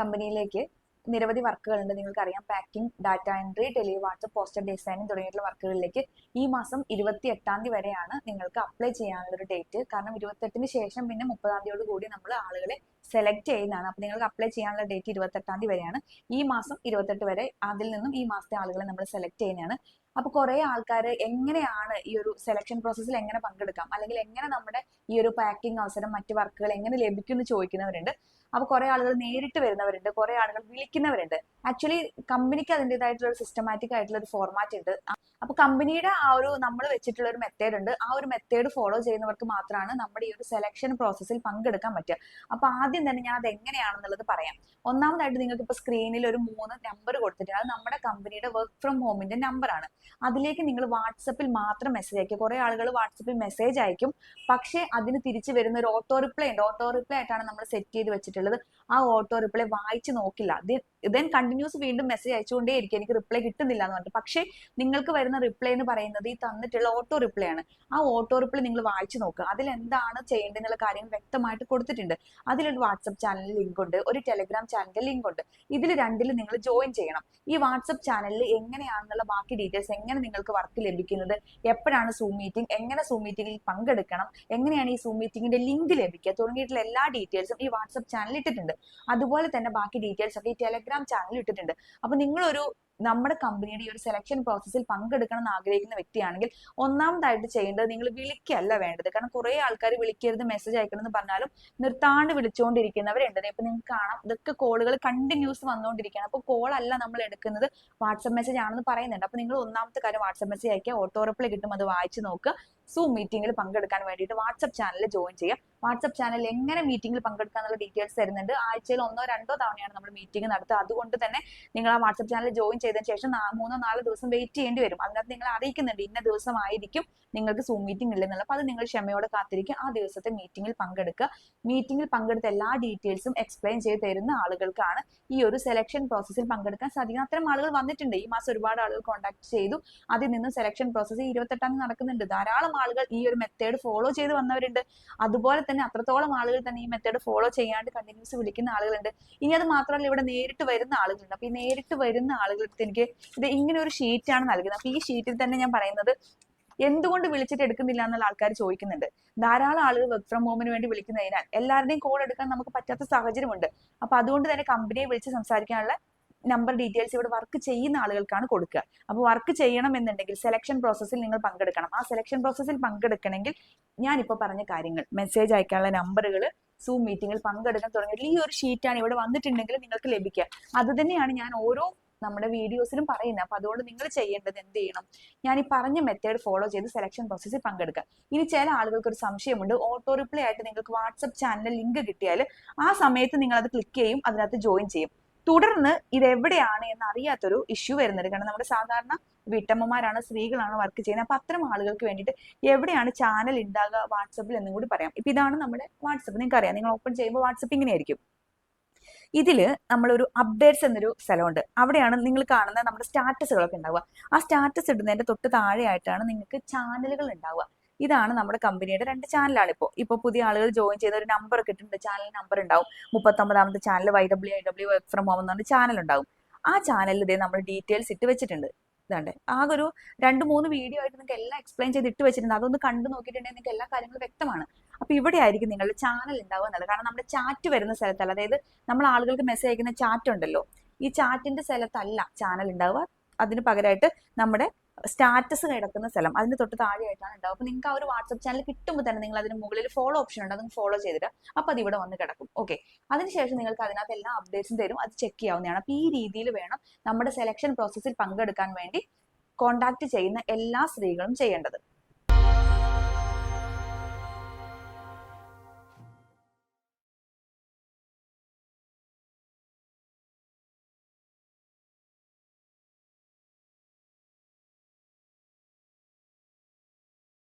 കമ്പനിയിലേക്ക് നിരവധി വർക്കുകളുണ്ട്. നിങ്ങൾക്കറിയാം packing data entry tele poster designing തുടങ്ങിയിട്ടുള്ള വർക്കുകളിലേക്ക് ഈ മാസം ഇരുപത്തി എട്ടാം തീയതി വരെയാണ് നിങ്ങൾക്ക് അപ്ലൈ ചെയ്യാനുള്ള ഒരു ഡേറ്റ് കാരണം ഇരുപത്തെട്ടിന് ശേഷം പിന്നെ മുപ്പതാം തീയതിയോട് കൂടി നമ്മൾ ആളുകളെ സെലക്ട് ചെയ്യുന്നതാണ്. അപ്പോൾ നിങ്ങൾക്ക് അപ്ലൈ ചെയ്യാനുള്ള ഡേറ്റ് ഇരുപത്തെട്ടാം തീയതി വരെയാണ്. ഈ മാസം ഇരുപത്തെട്ട് വരെ അതിൽ നിന്നും ഈ മാസത്തെ ആളുകളെ നമ്മൾ സെലക്ട് ചെയ്യുന്നതാണ്. അപ്പൊ കുറെ ആൾക്കാർ എങ്ങനെയാണ് ഈ ഒരു സെലക്ഷൻ പ്രോസസ്സിൽ എങ്ങനെ പങ്കെടുക്കാം? അല്ലെങ്കിൽ എങ്ങനെ നമ്മുടെ ഈ ഒരു പാക്കിംഗ് അവസരം മറ്റു വർക്കുകൾ എങ്ങനെ ലഭിക്കും എന്ന് ചോദിക്കുന്നവരുണ്ട്. അപ്പൊ കുറെ ആളുകൾ നേരിട്ട് വരുന്നവരുണ്ട് കുറെ ആളുകൾ വിളിക്കുന്നവരുണ്ട്. ആക്ച്വലി കമ്പനിക്ക് അതിന്റെതായിട്ടുള്ള ഒരു സിസ്റ്റമാറ്റിക് ആയിട്ടുള്ള ഒരു ഫോർമാറ്റ് ഉണ്ട്. അപ്പൊ കമ്പനിയുടെ ആ ഒരു നമ്മൾ വെച്ചിട്ടുള്ള ഒരു മെത്തേഡ് ഉണ്ട്. ആ ഒരു മെത്തേഡ് ഫോളോ ചെയ്യുന്നവർക്ക് മാത്രമാണ് നമ്മുടെ ഈ ഒരു സെലക്ഷൻ പ്രോസസ്സിൽ പങ്കെടുക്കാൻ പറ്റുക. അപ്പൊ ആദ്യം തന്നെ ഞാൻ അത് എങ്ങനെയാണെന്നുള്ളത് പറയാം. ഒന്നാമതായിട്ട് നിങ്ങൾക്ക് ഇപ്പൊ സ്ക്രീനിൽ ഒരു മൂന്ന് നമ്പർ കൊടുത്തിട്ടുണ്ട്. അത് നമ്മുടെ കമ്പനിയുടെ വർക്ക് ഫ്രം ഹോമിന്റെ നമ്പർ ആണ്. അതിലേക്ക് നിങ്ങൾ വാട്സപ്പിൽ മാത്രം മെസ്സേജ് അയക്കുക കുറെ ആളുകൾ വാട്സപ്പിൽ മെസ്സേജ് അയക്കും പക്ഷേ അതിന് തിരിച്ചു വരുന്ന ഒരു ഓട്ടോ റിപ്ലൈ ഉണ്ട്. ഓട്ടോ റിപ്ലൈ ആയിട്ടാണ് നമ്മൾ സെറ്റ് ചെയ്ത് വെച്ചിട്ടുള്ളത്. ആ ഓട്ടോ റിപ്ലൈ വായിച്ച് നോക്കില്ല. ദെൻ കണ്ടിന്യൂസ് വീണ്ടും മെസ്സേജ് അയച്ചുകൊണ്ടേ ഇരിക്കും എനിക്ക് റിപ്ലൈ കിട്ടുന്നില്ല എന്ന് പറഞ്ഞിട്ട്. പക്ഷേ നിങ്ങൾക്ക് വരുന്ന റിപ്ലൈ എന്ന് പറയുന്നത് ഈ തന്നിട്ടുള്ള ഓട്ടോ റിപ്ലൈ ആണ്. ആ ഓട്ടോ റിപ്ലൈ നിങ്ങൾ വായിച്ചു നോക്കുക അതിൽ എന്താണ് ചെയ്യേണ്ടതെന്നുള്ള കാര്യം വ്യക്തമായിട്ട് കൊടുത്തിട്ടുണ്ട്. അതിലൊരു വാട്സപ്പ് ചാനലിൽ ലിങ്ക് ഉണ്ട് ഒരു ടെലിഗ്രാം ചാനലിന്റെ ലിങ്ക് ഉണ്ട്. ഇതിൽ രണ്ടിൽ നിങ്ങൾ ജോയിൻ ചെയ്യണം. ഈ വാട്സപ്പ് ചാനലിൽ എങ്ങനെയാണെന്നുള്ള ബാക്കി ഡീറ്റെയിൽസ് എങ്ങനെ നിങ്ങൾക്ക് വർക്ക് ലഭിക്കുന്നത് എപ്പോഴാണ് സൂം മീറ്റിംഗ് എങ്ങനെ സൂം മീറ്റിംഗിൽ പങ്കെടുക്കണം എങ്ങനെയാണ് ഈ സൂം മീറ്റിംഗിന്റെ ലിങ്ക് ലഭിക്കുക തുടങ്ങിയിട്ടുള്ള എല്ലാ ഡീറ്റെയിൽസും ഈ വാട്സപ്പ് ചാനലിൽ ഇട്ടിട്ടുണ്ട്. അതുപോലെ തന്നെ ബാക്കി ഡീറ്റെയിൽസ് ഒക്കെ ഈ ടെലഗ്രാം ചാനലിൽ ഇട്ടിട്ടുണ്ട്. അപ്പൊ നിങ്ങളൊരു നമ്മുടെ കമ്പനിയുടെ ഈ ഒരു സെലക്ഷൻ പ്രോസസ്സിൽ പങ്കെടുക്കണം എന്ന് ആഗ്രഹിക്കുന്ന വ്യക്തിയാണെങ്കിൽ ഒന്നാമതായിട്ട് ചെയ്യേണ്ടത് നിങ്ങൾ വിളിക്കല്ല വേണ്ടത്. കാരണം കുറെ ആൾക്കാർ വിളിക്കരുത് മെസ്സേജ് അയക്കണം എന്ന് പറഞ്ഞാലും നിർത്താണ്ട് വിളിച്ചുകൊണ്ടിരിക്കുന്നവരുണ്ട് ഇപ്പൊ നിങ്ങൾക്ക് കാണാം ഇതൊക്കെ കോളുകൾ കണ്ടിന്യൂസ് വന്നുകൊണ്ടിരിക്കുകയാണ് അപ്പോൾ കോൾ അല്ല നമ്മൾ എടുക്കുന്നത് വാട്സപ്പ് മെസ്സേജ് ആണെന്ന് പറയുന്നുണ്ട്. അപ്പൊ നിങ്ങൾ ഒന്നാമത്തെ കാര്യം വാട്സപ്പ് മെസ്സേജ് അയക്കുക ഓട്ടോ റിപ്ലൈ കിട്ടും അത് വായിച്ചു നോക്കുക. സൂം മീറ്റിംഗിൽ പങ്കെടുക്കാൻ വേണ്ടിയിട്ട് വാട്സപ്പ് ചാനലിൽ ജോയിൻ ചെയ്യുക വാട്സപ്പ് ചാനലിൽ എങ്ങനെ മീറ്റിംഗിൽ പങ്കെടുക്കാന്നുള്ള ഡീറ്റെയിൽസ് തരുന്നുണ്ട്. ആഴ്ചയിൽ ഒന്നോ രണ്ടോ തവണയാണ് നമ്മൾ മീറ്റിംഗ് നടത്തുക. അതുകൊണ്ട് തന്നെ നിങ്ങൾ ആ വാട്സപ്പ് ചാനൽ ജോയിൻ ചെയ്തതിന് ശേഷം മൂന്നോ നാലോ ദിവസം വെയിറ്റ് ചെയ്യേണ്ടി വരും. അതിനകത്ത് നിങ്ങൾ അറിയിക്കുന്നുണ്ട്. ഇന്ന ദിവസം ആയിരിക്കും നിങ്ങൾക്ക് സൂം മീറ്റിംഗ് ഇല്ലെന്നുള്ള അപ്പോൾ അത് നിങ്ങൾ ക്ഷമയോടെ കാത്തിരിക്കുക. ആ ദിവസത്തെ മീറ്റിംഗിൽ പങ്കെടുക്കുക. മീറ്റിംഗിൽ പങ്കെടുത്ത എല്ലാ ഡീറ്റെയിൽസും എക്സ്പ്ലെയിൻ ചെയ്ത് തരുന്ന ആളുകൾക്കാണ് ഈ ഒരു സെലക്ഷൻ പ്രോസസ്സിൽ പങ്കെടുക്കാൻ സാധിക്കുന്നത്. അത്തരം ആളുകൾ വന്നിട്ടുണ്ട്. ഈ മാസം ഒരുപാട് ആളുകൾ കോൺടാക്ട് ചെയ്തു. അതിൽ നിന്ന് സെലക്ഷൻ പ്രോസസ്സ് ഇരുപത്തെട്ടാം തീയതി നടക്കുന്നുണ്ട്. ധാരാളം ആളുകൾ ഈ ഒരു മെത്തേഡ് ഫോളോ ചെയ്ത് വന്നവരുണ്ട്. അതുപോലെ തന്നെ അത്രത്തോളം ആളുകൾ തന്നെ ഈ മെത്തേഡ് ഫോളോ ചെയ്യാണ്ട് കണ്ടിന്യൂസ് വിളിക്കുന്ന ആളുകളുണ്ട്. ഇനി അത് മാത്രമല്ല ഇവിടെ നേരിട്ട് വരുന്ന ആളുകളുണ്ട്. അപ്പൊ ഈ നേരിട്ട് വരുന്ന ആളുകൾക്ക് എനിക്ക് ഇത് ഇങ്ങനെ ഒരു ഷീറ്റാണ് നൽകുന്നത്. അപ്പൊ ഈ ഷീറ്റിൽ തന്നെ ഞാൻ പറയുന്നത് എന്തുകൊണ്ട് വിളിച്ചിട്ട് എടുക്കുന്നില്ല എന്നുള്ള ആൾക്കാർ ചോദിക്കുന്നുണ്ട്. ധാരാളം ആളുകൾ വർക്ക് ഫ്രം ഹോമിന് വേണ്ടി വിളിക്കുന്നതിനാൽ എല്ലാവരുടെയും കോൾ എടുക്കാൻ നമുക്ക് പറ്റാത്ത സാഹചര്യമുണ്ട്. അപ്പൊ അതുകൊണ്ട് തന്നെ കമ്പനിയെ വിളിച്ച് സംസാരിക്കാനുള്ള നമ്പർ ഡീറ്റെയിൽസ് ഇവിടെ വർക്ക് ചെയ്യുന്ന ആളുകൾക്കാണ് കൊടുക്കുക. അപ്പോൾ വർക്ക് ചെയ്യണം എന്നുണ്ടെങ്കിൽ സെലക്ഷൻ പ്രോസസ്സിൽ നിങ്ങൾ പങ്കെടുക്കണം. ആ സെലക്ഷൻ പ്രോസസ്സിൽ പങ്കെടുക്കണമെങ്കിൽ ഞാനിപ്പോൾ പറഞ്ഞ കാര്യങ്ങൾ. മെസ്സേജ് അയക്കാനുള്ള നമ്പറുകൾ സൂം മീറ്റിംഗിൽ പങ്കെടുക്കാൻ തുടങ്ങിയത് ഈ ഒരു ഷീറ്റാണ് ഇവിടെ വന്നിട്ടുണ്ടെങ്കിൽ നിങ്ങൾക്ക് ലഭിക്കുക. അത് തന്നെയാണ് ഞാൻ ഓരോ നമ്മുടെ വീഡിയോസിലും പറയുന്നത്. അപ്പൊ അതുകൊണ്ട് നിങ്ങൾ ചെയ്യേണ്ടത് എന്ത് ചെയ്യണം? ഞാൻ ഈ പറഞ്ഞ മെത്തേഡ് ഫോളോ ചെയ്ത് സെലക്ഷൻ പ്രോസസ്സിൽ പങ്കെടുക്കുക. ഇനി ചില ആളുകൾക്ക് ഒരു സംശയമുണ്ട്. ഓട്ടോ റിപ്ലൈ ആയിട്ട് നിങ്ങൾക്ക് വാട്സപ്പ് ചാനലിൽ ലിങ്ക് കിട്ടിയാൽ ആ സമയത്ത് നിങ്ങൾ അത് ക്ലിക്ക് ചെയ്യും അതിനകത്ത് ജോയിൻ ചെയ്യും. തുടർന്ന് ഇത് എവിടെയാണ് എന്ന് അറിയാത്തൊരു ഇഷ്യൂ വരുന്നത്. കാരണം നമ്മുടെ സാധാരണ വീട്ടമ്മമാരാണ് സ്ത്രീകളാണ് വർക്ക് ചെയ്യുന്നത്. അപ്പൊ അത്തരം ആളുകൾക്ക് വേണ്ടിയിട്ട് എവിടെയാണ് ചാനൽ ഉണ്ടാകുക വാട്സപ്പിൽ എന്നും കൂടി പറയാം. ഇപ്പൊ ഇതാണ് നമ്മുടെ വാട്സപ്പ്. നിങ്ങൾക്ക് അറിയാം നിങ്ങൾ ഓപ്പൺ ചെയ്യുമ്പോൾ വാട്സപ്പ് ഇങ്ങനെയായിരിക്കും. ഇതിൽ നമ്മളൊരു അപ്ഡേറ്റ്സ് എന്നൊരു സ്ഥലമുണ്ട്. അവിടെയാണ് നിങ്ങൾ കാണുന്ന നമ്മുടെ സ്റ്റാറ്റസുകളൊക്കെ ഉണ്ടാവുക ആ സ്റ്റാറ്റസ് ഇടുന്നതിന്റെ തൊട്ട് താഴെയായിട്ടാണ് നിങ്ങൾക്ക് ചാനലുകൾ ഉണ്ടാവുക ഇതാണ് നമ്മുടെ കമ്പനിയുടെ രണ്ട് ചാനലാണ് ഇപ്പോൾ ഇപ്പോൾ പുതിയ ആളുകൾ ജോയിൻ ചെയ്ത ഒരു നമ്പർ ഒക്കെ ഇട്ടിട്ടുണ്ട്. ചാനൽ നമ്പർ ഉണ്ടാവും. മുപ്പത്തൊമ്പതാമത്തെ channel Y W I W work from home എന്ന് പറഞ്ഞ ചാനൽ ഉണ്ടാവും. ആ ചാനലിൽ ഇതേ നമ്മൾ ഡീറ്റെയിൽസ് ഇട്ട് വെച്ചിട്ടുണ്ട്. ഇതാണ്ട്. ആകെ ഒരു രണ്ട് മൂന്ന് വീഡിയോ ആയിട്ട് നിങ്ങൾക്ക് എല്ലാം എക്സ്പ്ലെയിൻ ചെയ്ത് ഇട്ട് വെച്ചിട്ടുണ്ട്. അതൊന്ന് കണ്ടു നോക്കിയിട്ടുണ്ടെങ്കിൽ നിങ്ങൾക്ക് എല്ലാ കാര്യങ്ങളും വ്യക്തമാണ്. അപ്പൊ ഇവിടെ ആയിരിക്കും നിങ്ങളുടെ ചാനൽ ഉണ്ടാവുക എന്നുള്ളത്. കാരണം നമ്മുടെ ചാറ്റ് വരുന്ന സ്ഥലത്തല്ല. അതായത് നമ്മൾ ആളുകൾക്ക് മെസ്സേജ് അയക്കുന്ന ചാറ്റ് ഉണ്ടല്ലോ. ഈ ചാറ്റിന്റെ സ്ഥലത്തല്ല ചാനൽ ഉണ്ടാവുക. അതിന് പകരമായിട്ട് നമ്മുടെ സ്റ്റാറ്റസ് കിടക്കുന്ന സ്ഥലം അതിന് തൊട്ട് താഴെയായിട്ടാണ് ഉണ്ടാവുക. അപ്പൊ നിങ്ങൾക്ക് ആ ഒരു വാട്സ്ആപ്പ് ചാനൽ കിട്ടുമ്പോൾ തന്നെ നിങ്ങൾ അതിന് മുകളിൽ ഫോളോ ഓപ്ഷൻ ഉണ്ട് അത് ഫോളോ ചെയ്തിട്ട് അപ്പൊ അത് ഇവിടെ വന്ന് കിടക്കും. ഓക്കെ അതിനുശേഷം നിങ്ങൾക്ക് അതിനകത്ത് എല്ലാ അപ്ഡേറ്റ്സും തരും. അത് ചെക്ക് ചെയ്യാവുന്നതാണ്. അപ്പൊ ഈ രീതിയിൽ വേണം നമ്മുടെ സെലക്ഷൻ പ്രോസസ്സിൽ പങ്കെടുക്കാൻ വേണ്ടി കോണ്ടാക്ട് ചെയ്യുന്ന എല്ലാ സ്ത്രീകളും ചെയ്യേണ്ടത്.